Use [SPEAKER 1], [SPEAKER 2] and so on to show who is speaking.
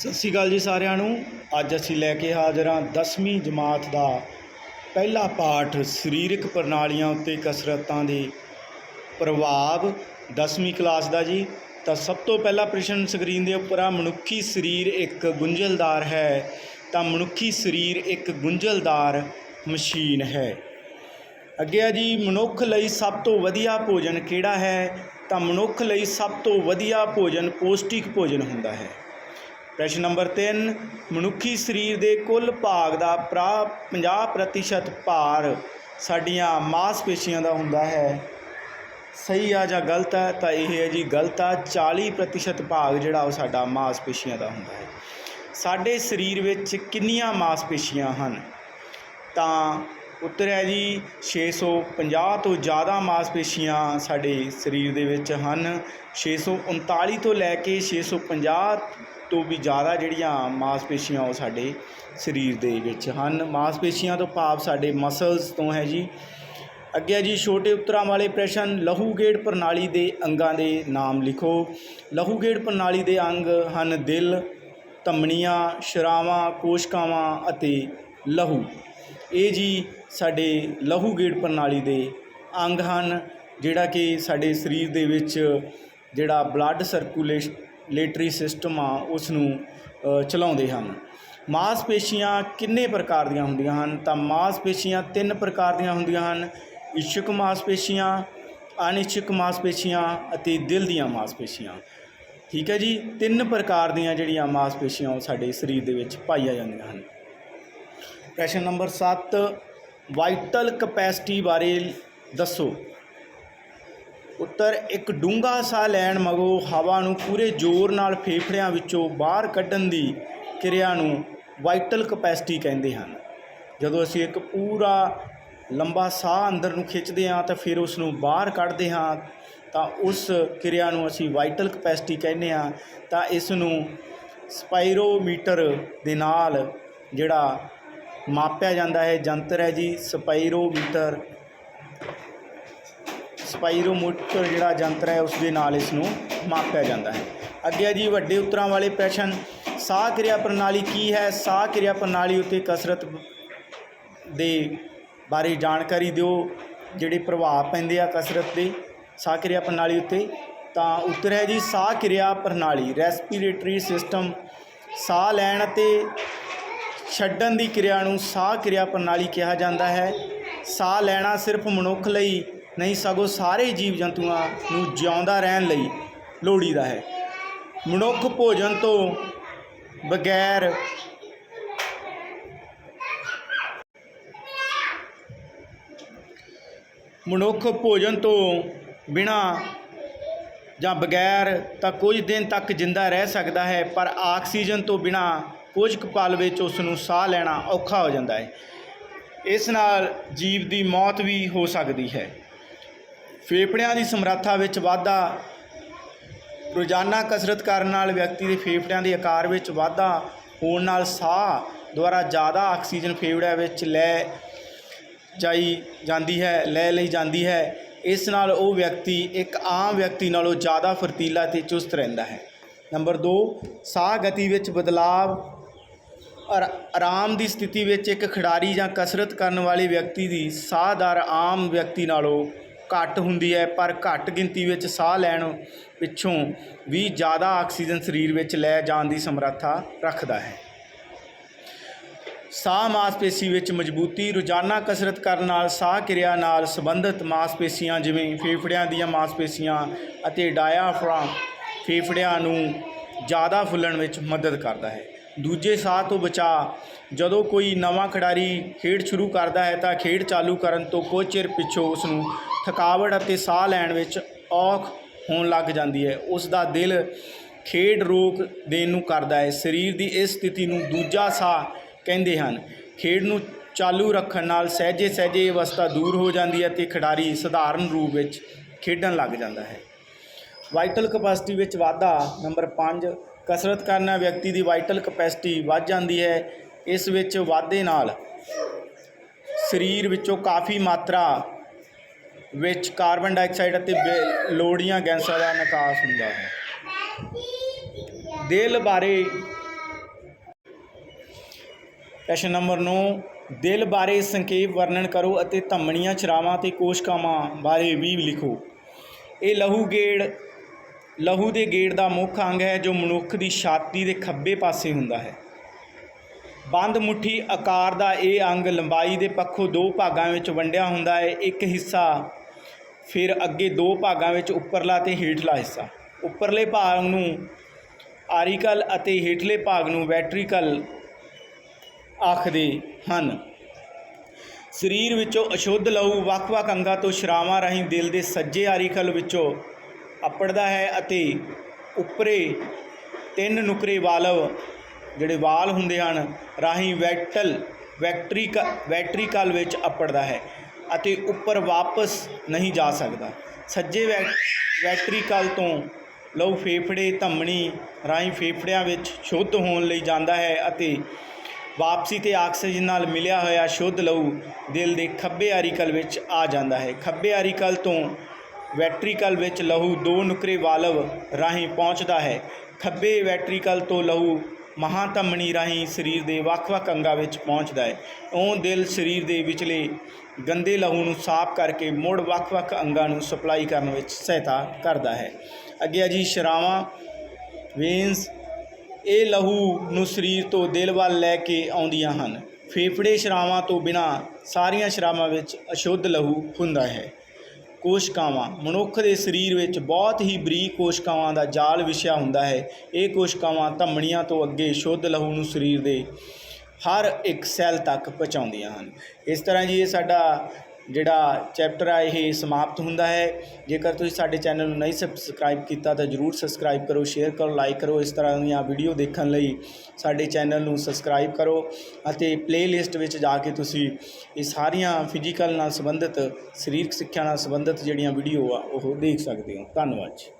[SPEAKER 1] ਸਤਿ ਸ਼੍ਰੀ ਅਕਾਲ ਜੀ ਸਾਰਿਆਂ ਨੂੰ। ਅੱਜ ਅਸੀਂ ਲੈ ਕੇ ਹਾਜ਼ਰ ਹਾਂ 10ਵੀਂ ਜਮਾਤ ਦਾ ਪਹਿਲਾ ਪਾਠ ਸਰੀਰਕ ਪ੍ਰਣਾਲੀਆਂ ਉੱਤੇ ਕਸਰਤਾਂ ਦੇ ਪ੍ਰਭਾਵ। 10ਵੀਂ ਕਲਾਸ ਦਾ ਜੀ। ਤਾਂ ਸਭ ਤੋਂ ਪਹਿਲਾ ਪ੍ਰਸ਼ਨ ਸਕਰੀਨ ਦੇ ਉੱਪਰ ਆ, ਮਨੁੱਖੀ ਸਰੀਰ ਇੱਕ ਗੁੰਝਲਦਾਰ ਹੈ। ਤਾਂ ਮਨੁੱਖੀ ਸਰੀਰ ਇੱਕ ਗੁੰਝਲਦਾਰ ਮਸ਼ੀਨ ਹੈ। ਅੱਗੇ ਆ ਜੀ, ਮਨੁੱਖ ਲਈ ਸਭ ਤੋਂ ਵਧੀਆ ਭੋਜਨ ਕਿਹੜਾ ਹੈ? ਤਾਂ ਮਨੁੱਖ ਲਈ ਸਭ ਤੋਂ ਵਧੀਆ ਭੋਜਨ ਪੌਸ਼ਟਿਕ ਭੋਜਨ ਹੁੰਦਾ ਹੈ। ਪ੍ਰਸ਼ਨ ਨੰਬਰ 3 ਮਨੁੱਖੀ ਸਰੀਰ ਦੇ ਕੁੱਲ ਭਾਗ ਦਾ ਪ੍ਰਾ 50% ਭਾਰ ਸਾਡੀਆਂ ਮਾਸਪੇਸ਼ੀਆਂ ਦਾ ਹੁੰਦਾ ਹੈ। ਸਹੀ ਆ ਜਾਂ ਗਲਤ ਹੈ ਤਾਂ ਇਹ ਹੈ ਜੀ ਗਲਤ ਆ 40% ਭਾਗ ਜਿਹੜਾ ਉਹ ਸਾਡਾ ਮਾਸਪੇਸ਼ੀਆਂ ਦਾ ਹੁੰਦਾ ਹੈ। ਸਾਡੇ ਸਰੀਰ ਵਿੱਚ ਕਿੰਨੀਆਂ ਮਾਸਪੇਸ਼ੀਆਂ ਹਨ? ਤਾਂ ਉੱਤਰ ਹੈ ਜੀ 650 ਤੋਂ ਜ਼ਿਆਦਾ ਮਾਸਪੇਸ਼ੀਆਂ ਸਾਡੇ ਸਰੀਰ ਦੇ ਵਿੱਚ ਹਨ। 639 ਤੋਂ ਲੈ ਕੇ 650 ਤੋਂ ਵੀ ਜ਼ਿਆਦਾ ਜਿਹੜੀਆਂ ਮਾਸਪੇਸ਼ੀਆਂ ਉਹ ਸਾਡੇ ਸਰੀਰ ਦੇ ਵਿੱਚ ਹਨ। ਮਾਸਪੇਸ਼ੀਆਂ ਤੋਂ ਭਾਵ ਸਾਡੇ ਮਸਲਸ ਤੋਂ ਹੈ ਜੀ। ਅੱਗੇ ਹੈ ਜੀ, ਛੋਟੇ ਉੱਤਰਾਂ ਵਾਲੇ ਪ੍ਰਸ਼ਨ, ਲਹੂ ਗੇੜ ਪ੍ਰਣਾਲੀ ਦੇ ਅੰਗਾਂ ਦੇ ਨਾਮ ਲਿਖੋ। ਲਹੂ ਗੇੜ ਪ੍ਰਣਾਲੀ ਦੇ ਅੰਗ ਹਨ ਦਿਲ ਧਮਨੀਆਂ ਸ਼ਰਾਵਾਂ, ਕੋਸ਼ਕਾਵਾਂ ਅਤੇ ਲਹੂ। ਇਹ ਜੀ ਸਾਡੇ ਲਹੂ ਗੇੜ ਪ੍ਰਣਾਲੀ ਦੇ ਅੰਗ ਹਨ, ਜਿਹੜਾ ਕਿ ਸਾਡੇ ਸਰੀਰ ਦੇ ਵਿੱਚ ਜਿਹੜਾ ਬਲੱਡ ਸਰਕੂਲੇਸ਼ਨ ਸਰਕੂਲੇਟਰੀ ਸਿਸਟਮ ਆ ਉਸ ਨੂੰ ਚਲਾਉਂਦੇ ਹਨ। ਮਾਸਪੇਸ਼ੀਆਂ ਕਿੰਨੇ ਪ੍ਰਕਾਰ ਦੀਆਂ ਹੁੰਦੀਆਂ ਹਨ? ਤਾਂ ਮਾਸਪੇਸ਼ੀਆਂ ਤਿੰਨ ਪ੍ਰਕਾਰ ਦੀਆਂ ਹੁੰਦੀਆਂ ਹਨ। ਇਛੁਕ ਮਾਸਪੇਸ਼ੀਆਂ ਅਨਿਛੁਕ ਮਾਸਪੇਸ਼ੀਆਂ ਅਤੇ ਦਿਲ ਦੀਆਂ ਮਾਸਪੇਸ਼ੀਆਂ। ਠੀਕ ਹੈ ਜੀ? ਤਿੰਨ ਪ੍ਰਕਾਰ ਦੀਆਂ ਜਿਹੜੀਆਂ ਮਾਸਪੇਸ਼ੀਆਂ ਉਹ ਸਾਡੇ ਸਰੀਰ ਦੇ ਵਿੱਚ ਪਾਈਆਂ ਜਾਂਦੀਆਂ ਹਨ। ਪ੍ਰਸ਼ਨ ਨੰਬਰ 7 ਵਾਈਟਲ ਕਪੈਸਿਟੀ ਬਾਰੇ ਦੱਸੋ। ਉੱਤਰ, ਇੱਕ ਡੂੰਘਾ ਸਾਹ ਲੈਣ ਮਗਰੋਂ ਹਵਾ ਨੂੰ ਪੂਰੇ ਜ਼ੋਰ ਨਾਲ ਫੇਫੜਿਆਂ ਵਿੱਚੋਂ ਬਾਹਰ ਕੱਢਣ ਦੀ ਕਿਰਿਆ ਨੂੰ ਵਾਈਟਲ ਕਪੈਸਿਟੀ ਕਹਿੰਦੇ ਹਨ। ਜਦੋਂ ਅਸੀਂ ਇੱਕ ਪੂਰਾ ਲੰਬਾ ਸਾਹ ਅੰਦਰ ਨੂੰ ਖਿੱਚਦੇ ਹਾਂ ਤਾਂ ਫਿਰ ਉਸ ਨੂੰ ਬਾਹਰ ਕੱਢਦੇ ਹਾਂ ਤਾਂ ਉਸ ਕਿਰਿਆ ਨੂੰ ਅਸੀਂ ਵਾਈਟਲ ਕਪੈਸਿਟੀ ਕਹਿੰਦੇ ਹਾਂ ਤਾਂ ਇਸ ਨੂੰ ਸਪਾਈਰੋਮੀਟਰ ਦੇ ਨਾਲ ਜਿਹੜਾ ਮਾਪਿਆ ਜਾਂਦਾ ਹੈ ਜੰਤਰ ਹੈ ਜੀ ਸਪਾਈਰੋਮੀਟਰ ਸਪਾਇਰੋਮੀਟਰ ਜਿਹੜਾ ਯੰਤਰ ਹੈ ਉਸ ਦੇ ਨਾਲ ਇਸ ਨੂੰ ਮਾਪਿਆ ਜਾਂਦਾ ਹੈ। ਅੱਗੇ ਜੀ, ਵੱਡੇ ਉੱਤਰਾਂ ਵਾਲੇ ਪ੍ਰਸ਼ਨ। ਸਾਹ ਕਿਰਿਆ ਪ੍ਰਣਾਲੀ ਕੀ ਹੈ? ਸਾਹ ਕਿਰਿਆ ਪ੍ਰਣਾਲੀ ਉੱਤੇ ਕਸਰਤ ਦੇ ਬਾਰੇ ਜਾਣਕਾਰੀ ਦਿਓ। ਜਿਹੜੇ ਪ੍ਰਭਾਵ ਪੈਂਦੇ ਆ ਕਸਰਤ ਦੇ ਸਾਹ ਕਿਰਿਆ ਪ੍ਰਣਾਲੀ ਉੱਤੇ, ਤਾਂ ਉੱਤਰ ਹੈ ਜੀ, ਸਾਹ ਕਿਰਿਆ ਪ੍ਰਣਾਲੀ ਰੈਸਪੀਰੇਟਰੀ ਸਿਸਟਮ ਸਾਹ ਲੈਣ ਅਤੇ ਛੱਡਣ ਦੀ ਕਿਰਿਆ ਨੂੰ ਸਾਹ ਕਿਰਿਆ ਪ੍ਰਣਾਲੀ ਕਿਹਾ ਜਾਂਦਾ ਹੈ। ਸਾਹ ਲੈਣਾ ਸਿਰਫ ਮਨੁੱਖ ਲਈ ਨਹੀਂ ਸਗੋਂ ਸਾਰੇ ਜੀਵ ਜੰਤੂਆਂ ਨੂੰ ਜਿਉਂਦਾ ਰਹਿਣ ਲਈ ਲੋੜੀਦਾ ਹੈ। ਮਨੁੱਖ ਭੋਜਨ ਤੋਂ ਬਗੈਰ ਮਨੁੱਖ ਭੋਜਨ ਤੋਂ ਬਿਨਾ ਜਾਂ ਬਗੈਰ ਤਾਂ ਕੁਝ ਦਿਨ ਤੱਕ ਜਿੰਦਾ ਰਹਿ ਸਕਦਾ ਹੈ, ਪਰ ਆਕਸੀਜਨ ਤੋਂ ਬਿਨਾ ਕੁਝ ਕੁ ਪਲ ਵਿੱਚ ਉਸ ਨੂੰ ਸਾਹ ਲੈਣਾ ਔਖਾ ਹੋ ਜਾਂਦਾ ਹੈ। ਇਸ ਨਾਲ ਜੀਵ ਦੀ ਮੌਤ ਵੀ ਹੋ ਸਕਦੀ ਹੈ। ਫੇਫੜਿਆਂ ਦੀ ਸਮਰੱਥਾ ਵਿੱਚ ਵਾਧਾ, ਰੋਜ਼ਾਨਾ ਕਸਰਤ ਕਰਨ ਨਾਲ ਵਿਅਕਤੀ ਦੇ ਫੇਫੜਿਆਂ ਦੇ ਆਕਾਰ ਵਿੱਚ ਵਾਧਾ ਹੋਣ ਨਾਲ ਸਾਹ ਦੁਆਰਾ ਜ਼ਿਆਦਾ ਆਕਸੀਜਨ ਫੇਫੜਿਆਂ ਵਿੱਚ ਲੈ ਜਾਈ ਜਾਂਦੀ ਹੈ, ਲੈ ਲਈ ਜਾਂਦੀ ਹੈ। ਇਸ ਨਾਲ ਉਹ ਵਿਅਕਤੀ ਇੱਕ ਆਮ ਵਿਅਕਤੀ ਨਾਲੋਂ ਜ਼ਿਆਦਾ ਫੁਰਤੀਲਾ ਤੇ ਚੁਸਤ ਰਹਿੰਦਾ ਹੈ। ਨੰਬਰ 2 ਸਾਹ ਗਤੀ ਵਿੱਚ ਬਦਲਾਵ ਔਰ ਆਰਾਮ ਦੀ ਸਥਿਤੀ ਵਿੱਚ ਇੱਕ ਖਿਡਾਰੀ ਜਾਂ ਕਸਰਤ ਕਰਨ ਵਾਲੇ ਵਿਅਕਤੀ ਦੀ ਸਾਹ ਦਰ ਆਮ ਵਿਅਕਤੀ ਨਾਲੋਂ ਘੱਟ ਹੁੰਦੀ ਹੈ, ਪਰ ਘੱਟ ਗਿਣਤੀ ਵਿੱਚ ਸਾਹ ਲੈਣ ਪਿੱਛੋਂ ਵੀ ਜ਼ਿਆਦਾ ਆਕਸੀਜਨ ਸਰੀਰ ਵਿੱਚ ਲੈ ਜਾਣ ਦੀ ਸਮਰੱਥਾ ਰੱਖਦਾ ਹੈ। ਸਾਹ ਮਾਸਪੇਸ਼ੀ ਵਿੱਚ ਮਜ਼ਬੂਤੀ, ਰੋਜ਼ਾਨਾ ਕਸਰਤ ਕਰਨ ਨਾਲ ਸਾਹ ਕਿਰਿਆ ਨਾਲ ਸੰਬੰਧਿਤ ਮਾਸਪੇਸ਼ੀਆਂ ਜਿਵੇਂ ਫੇਫੜਿਆਂ ਦੀਆਂ ਮਾਸਪੇਸ਼ੀਆਂ ਅਤੇ ਡਾਇਆਫ੍ਰਾਮ ਫੇਫੜਿਆਂ ਨੂੰ ਜ਼ਿਆਦਾ ਫੁੱਲਣ ਵਿੱਚ ਮਦਦ ਕਰਦਾ ਹੈ। ਦੂਜੇ ਸਾਹ ਤੋਂ ਬਚਾ। ਜਦੋਂ ਕੋਈ ਨਵਾਂ ਖਿਡਾਰੀ ਖੇਡ ਸ਼ੁਰੂ ਕਰਦਾ ਹੈ ਤਾਂ ਖੇਡ ਚਾਲੂ ਕਰਨ ਤੋਂ ਕੁਝ ਚਿਰ ਪਿੱਛੋਂ ਉਸ ਨੂੰ ਥਕਾਵਟ ਅਤੇ ਸਾਹ ਲੈਣ ਵਿੱਚ ਔਖ ਹੋਣ ਲੱਗ ਜਾਂਦੀ ਹੈ। ਉਸ ਦਾ ਦਿਲ ਖੇਡ ਰੋਕ ਦੇਣ ਨੂੰ ਕਰਦਾ ਹੈ। ਸਰੀਰ ਦੀ ਇਸ ਸਥਿਤੀ ਨੂੰ ਦੂਜਾ ਸਾਹ ਕਹਿੰਦੇ ਹਨ। ਖੇਡ ਨੂੰ ਚਾਲੂ ਰੱਖਣ ਨਾਲ ਸਹਿਜੇ ਸਹਿਜੇ ਅਵਸਥਾ ਦੂਰ ਹੋ ਜਾਂਦੀ ਹੈ ਤੇ ਖਿਡਾਰੀ ਸਧਾਰਨ ਰੂਪ ਵਿੱਚ ਖੇਡਣ ਲੱਗ ਜਾਂਦਾ ਹੈ। ਵਾਈਟਲ ਕਪੈਸਿਟੀ ਵਿੱਚ ਵਾਧਾ ਨੰਬਰ 5 ਕਸਰਤ ਕਰਨ ਨਾਲ ਵਿਅਕਤੀ ਦੀ ਵਾਈਟਲ ਕਪੈਸਿਟੀ ਵੱਧ ਜਾਂਦੀ ਹੈ, ਇਸ ਵਿੱਚ ਵਾਧੇ ਨਾਲ ਸਰੀਰ ਵਿੱਚੋਂ ਕਾਫੀ ਮਾਤਰਾ ਵਿੱਚ ਕਾਰਬਨ ਡਾਈਆਕਸਾਈਡ ਅਤੇ ਬੇ- ਲੋੜੀਆਂ ਗੈਸਾਂ ਦਾ ਨਿਕਾਸ ਹੁੰਦਾ ਹੈ। ਦਿਲ ਬਾਰੇ ਪ੍ਰਸ਼ਨ ਨੰਬਰ 9 ਦਿਲ ਬਾਰੇ ਸੰਖੇਪ ਵਰਣਨ ਕਰੋ ਅਤੇ ਧਮਣੀਆਂ ਸ਼ਰਾਵਾਂ ਤੇ ਕੋਸ਼ਕਾਵਾਂ ਬਾਰੇ ਵੀ ਲਿਖੋ। ਇਹ ਲਹੂ ਗੇੜ ਲਹੂ ਦੇ ਗੇੜ ਦਾ ਮੁੱਖ ਅੰਗ ਹੈ ਜੋ ਮਨੁੱਖ ਦੀ ਛਾਤੀ ਦੇ ਖੱਬੇ ਪਾਸੇ ਹੁੰਦਾ ਹੈ। ਬੰਦ ਮੁੱਠੀ ਆਕਾਰ ਦਾ ਇਹ ਅੰਗ ਲੰਬਾਈ ਦੇ ਪੱਖੋਂ ਦੋ ਭਾਗਾਂ ਵਿੱਚ ਵੰਡਿਆ ਹੁੰਦਾ ਹੈ, ਇੱਕ ਹਿੱਸਾ ਫਿਰ ਅੱਗੇ ਦੋ ਭਾਗਾਂ ਵਿੱਚ ਉੱਪਰਲਾ ਤੇ ਹੇਠਲਾ ਹਿੱਸਾ। ਉੱਪਰਲੇ ਭਾਗ ਨੂੰ ਆਰੀਕਲ ਅਤੇ ਹੇਠਲੇ ਭਾਗ ਨੂੰ ਵੈਟਰੀਕਲ ਆਖਦੇ ਹਨ। ਸਰੀਰ ਵਿੱਚੋਂ ਅਸ਼ੁੱਧ ਲਹੂ ਵੱਖ-ਵੱਖ ਅੰਗਾਂ ਤੋਂ ਸ਼ਰਾਵਾਂ ਰਾਹੀਂ ਦਿਲ ਦੇ ਸੱਜੇ ਆਰੀਕਲ ਵਿੱਚੋਂ ਅੱਪੜਦਾ ਹੈ ਅਤੇ ਉੱਪਰੇ ਤਿੰਨ ਨੁਕਰੇ ਵਾਲਵ ਜਿਹੜੇ ਵਾਲ ਹੁੰਦੇ ਹਨ, ਰਾਹੀਂ ਵੈਟਲ ਵੈਕਟਰੀਕ ਵੈਟਰੀਕਲ ਵਿੱਚ ਅੱਪੜਦਾ ਹੈ ਅਤੇ ਉੱਪਰ ਵਾਪਸ ਨਹੀਂ ਜਾ ਸਕਦਾ। ਸੱਜੇ ਵੈ, ਵੈਟਰੀਕਲ ਤੋਂ ਲਹੂ ਫੇਫੜੇ, ਧਮਣੀ ਰਾਹੀਂ ਫੇਫੜਿਆਂ ਵਿੱਚ ਸ਼ੁੱਧ ਹੋਣ ਲਈ ਜਾਂਦਾ ਹੈ ਅਤੇ ਵਾਪਸੀ ਤੇ ਆਕਸੀਜਨ ਨਾਲ ਮਿਲਿਆ ਹੋਇਆ ਸ਼ੁੱਧ ਲਹੂ ਦਿਲ ਦੇ ਖੱਬੇ ਆਰੀਕਲ ਵਿੱਚ ਆ ਜਾਂਦਾ ਹੈ। ਖੱਬੇ ਆਰੀਕਲ ਤੋਂ ਵੈਟਰੀਕਲ ਵਿੱਚ ਲਹੂ ਦੋ ਨੁਕਰੇ ਵਾਲਵ ਰਾਹੀਂ ਪਹੁੰਚਦਾ ਹੈ। ਖੱਬੇ ਵੈਟਰੀਕਲ ਤੋਂ ਲਹੂ ਮਹਾਧਮਣੀ ਰਾਹੀਂ ਸਰੀਰ ਦੇ ਵੱਖ-ਵੱਖ ਅੰਗਾਂ ਵਿੱਚ ਪਹੁੰਚਦਾ ਹੈ। ਉਹ ਦਿਲ ਸਰੀਰ ਦੇ ਵਿਚਲੇ ਗੰਦੇ ਲਹੂ ਨੂੰ ਸਾਫ਼ ਕਰਕੇ ਮੁੜ ਵੱਖ-ਵੱਖ ਅੰਗਾਂ ਨੂੰ ਸਪਲਾਈ ਕਰਨ ਵਿੱਚ ਸਹਾਇਤਾ ਕਰਦਾ ਹੈ। ਅੱਗੇ ਆ ਜੀ, ਸ਼ਰਾਵਾਂ, ਵੇਨਸ, ਇਹ ਲਹੂ ਨੂੰ ਸਰੀਰ ਤੋਂ ਦਿਲ ਵੱਲ ਲੈ ਕੇ ਆਉਂਦੀਆਂ ਹਨ। ਫੇਫੜੇ ਸ਼ਰਾਵਾਂ ਤੋਂ ਬਿਨਾ ਸਾਰੀਆਂ ਸ਼ਰਾਵਾਂ ਵਿੱਚ ਅਸ਼ੁੱਧ ਲਹੂ ਹੁੰਦਾ ਹੈ। ਕੋਸ਼ਕਾਵਾਂ। ਮਨੁੱਖ ਦੇ ਸਰੀਰ ਵਿੱਚ ਬਹੁਤ ਹੀ ਬਰੀਕ ਕੋਸ਼ਕਾਵਾਂ ਦਾ ਜਾਲ ਵਿਛਿਆ ਹੁੰਦਾ ਹੈ। ਇਹ ਕੋਸ਼ਕਾਵਾਂ ਧਮਣੀਆਂ ਤੋਂ ਅੱਗੇ ਸ਼ੁੱਧ ਲਹੂ ਨੂੰ ਸਰੀਰ ਦੇ ਹਰ ਇੱਕ ਸੈੱਲ ਤੱਕ ਪਹੁੰਚਾਉਂਦੀਆਂ ਹਨ। ਇਸ ਤਰ੍ਹਾਂ ਜੀ ਇਹ ਸਾਡਾ ਜਿਹੜਾ ਚੈਪਟਰ ਆ, ਇਹ ਸਮਾਪਤ ਹੁੰਦਾ ਹੈ। ਜੇਕਰ ਤੁਸੀਂ ਸਾਡੇ ਚੈਨਲ ਨੂੰ ਨਹੀਂ ਸਬਸਕ੍ਰਾਈਬ ਕੀਤਾ, ਤਾਂ ਜਰੂਰ ਸਬਸਕ੍ਰਾਈਬ ਕਰੋ ਸ਼ੇਅਰ ਕਰੋ ਲਾਈਕ ਕਰੋ। ਇਸ ਤਰ੍ਹਾਂ ਦੀਆਂ ਵੀਡੀਓ ਦੇਖਣ ਲਈ ਸਾਡੇ ਚੈਨਲ ਨੂੰ ਸਬਸਕ੍ਰਾਈਬ ਕਰੋ ਅਤੇ ਪਲੇਲਿਸਟ ਵਿੱਚ ਜਾ ਕੇ ਤੁਸੀਂ ਇਹ ਸਾਰੀਆਂ ਫਿਜ਼ੀਕਲ ਨਾਲ ਸੰਬੰਧਿਤ, ਸਰੀਰਕ ਸਿੱਖਿਆ ਨਾਲ ਸੰਬੰਧਿਤ ਜਿਹੜੀਆਂ ਵੀਡੀਓ ਆ, ਉਹ ਦੇਖ ਸਕਦੇ ਹੋ। ਧੰਨਵਾਦ ਜੀ।